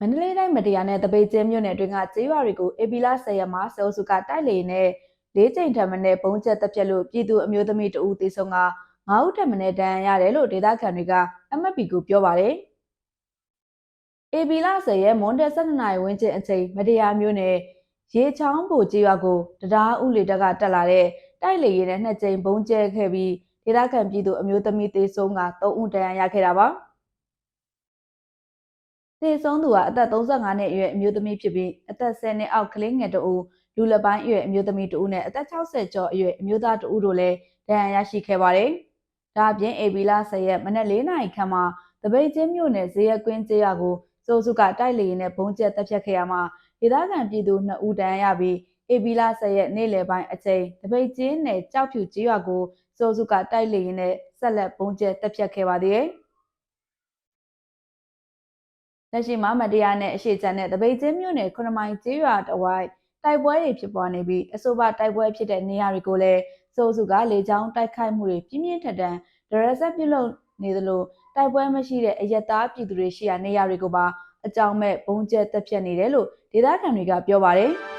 မန္တလေးတိုင်းမတရားနဲ့တပိတ်ကျင်းမြို့နယ်အတွင်းကကျေးရွာတွေကိုအေပီလာ10ရက်မှာစေအုပ်စုကတိုက်လေနဲ့လေးချိန်ထပ်မံနဲ့ပုံချက်တက်ပြက်လို့ပြည်သူအမျိုးသမီးတဦးသေဆုံးက9ဦးထပ်မံနဲ့တန်ရာရတယ်လို့ဒေသခံတွေက MFP ကိုပြောပါတယ်။အေပီလာ10ရက်မွန်တက်12နိုင်ဝင်းကျင်အချိန်မတရားမြို့နယ်ရေချောင်းပူကျေးရွာကိုတရားဥလေတက်ကတက်လာတဲ့တိုက်လေရင်နဲ့နှစ်ကြိမ်ပုံကျဲခဲ့ပြီးဒေသခံပြည်သူအမျိုးသမီးသေဆုံးက3ဦးတန်ရာရခဲ့တာပါ။ သေဆုံးသူကအသက်35နှစ်အရွယ်အမျိုးသမီးဖြစ်ပြီးအသက်10နှစ်အောက်ကလေးငယ်တဦးလူလက်ပိုင်းအရွယ်အမျိုးသမီးတဦးနဲ့အသက်60ကျော်အရွယ်အမျိုးသားတဦးတို့လည်းဒဏ်ရာရရှိခဲ့ပါတယ်။ဒါအပြင်အေဘီလာ10ရက်မနက်၄နာရီခန့်မှာတပိတ်ချင်းမြို့နယ်ဇေယျကွင်းကျေးရွာကိုစိုးစုကတိုက်လေရင်နဲ့ဘုံကျက်တပ်ဖြတ်ခဲ့ရမှာဒေသခံပြည်သူ2ဦးဒဏ်ရာရပြီးအေဘီလာ10ရက်နေ့လယ်ပိုင်းအချိန်တပိတ်ချင်းနယ်ကြောက်ဖြူကျေးရွာကိုစိုးစုကတိုက်လေရင်နဲ့ဆက်လက်ဘုံကျက်တပ်ဖြတ်ခဲ့ပါသေးတယ်။ လက်ရှိမှာမတရားနဲ့အရှိချမ်းနဲ့တပိတ်ချင်းမြို့နယ်ခုနမိုင်ကျေးရွာတဝိုက်တိုက်ပွဲတွေဖြစ်ပွားနေပြီးအဆိုပါတိုက်ပွဲဖြစ်တဲ့နေရာတွေကိုလည်းစိုးစုကလေကြောင်းတိုက်ခိုက်မှုတွေပြင်းပြင်းထန်ထန်ဒရက်ဆက်ပြုလုပ်နေသလိုတိုက်ပွဲမရှိတဲ့အယက်သားပြည်သူတွေရှိရာနေရာတွေကိုပါအကြောင်းမဲ့ဘုံကျက်တက်ဖြတ်နေတယ်လို့ဒေသခံတွေကပြောပါတယ်။